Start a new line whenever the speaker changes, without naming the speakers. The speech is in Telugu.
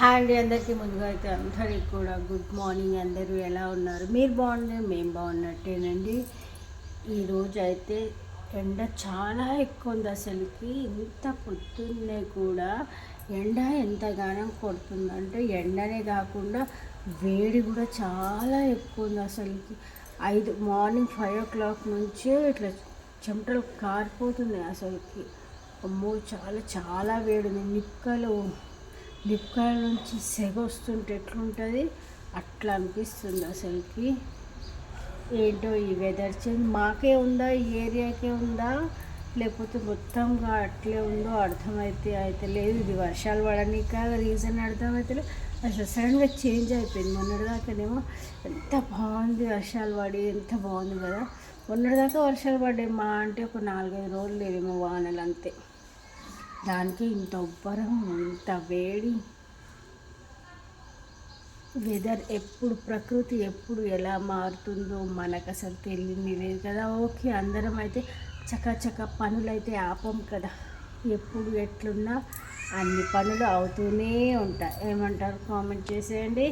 హాయ్ అండి అందరికీ ముందుగా అయితే అందరికి కూడా గుడ్ మార్నింగ్. అందరూ ఎలా ఉన్నారు? మీరు బాగున్నారు మేము బాగున్నట్టేనండి. ఈరోజు అయితే ఎండ చాలా ఎక్కువ ఉంది అసలుకి. ఇంత పొద్దున్నే కూడా ఎండ ఎంతగానో కొడుతుందంటే ఎండనే కాకుండా వేడి కూడా చాలా ఎక్కువ ఉంది అసలుకి. ఐదు మార్నింగ్ ఫైవ్ ఓ క్లాక్ నుంచే ఇట్లా చెమటలు కారిపోతున్నాయి అసలుకి. అమ్మో చాలా చాలా వేడి ఉంది. నిక్కలు నిక్కల నుంచి సెగ వస్తుంటే ఎట్లుంటుంది? అట్లా అనిపిస్తుంది అసలుకి. ఏంటో ఈ వెదర్ చేంజ్ మాకే ఉందా? ఈ ఏరియాకే ఉందా? లేకపోతే మొత్తంగా అట్లే ఉందో అర్థమైతే అయితే లేదు. ఇది వర్షాలు పడనీక రీజన్ అర్థమైతే లేదు. అసలు సడన్గా చేంజ్ అయిపోయింది. మొన్నటిదాకానేమో ఎంత బాగుంది వర్షాలు పడి ఎంత బాగుంది కదా. మొన్నటిదాకా వర్షాలు పడ్డాయి మా అంటే ఒక నాలుగైదు రోజులు లేవేమో వానలు అంతే దానికి ఇంత ఉబ్బరం ఇంత వేడి. వెదర్ ఎప్పుడు ప్రకృతి ఎప్పుడు ఎలా మారుతుందో మనకు అసలు తెలియని లేదు కదా. ఓకే అందరం అయితే చకచక పనులు అయితే ఆపం కదా. ఎప్పుడు ఎట్లున్నా అన్ని పనులు అవుతూనే ఉంటాయి. ఏమంటారు? కామెంట్ చేసేయండి.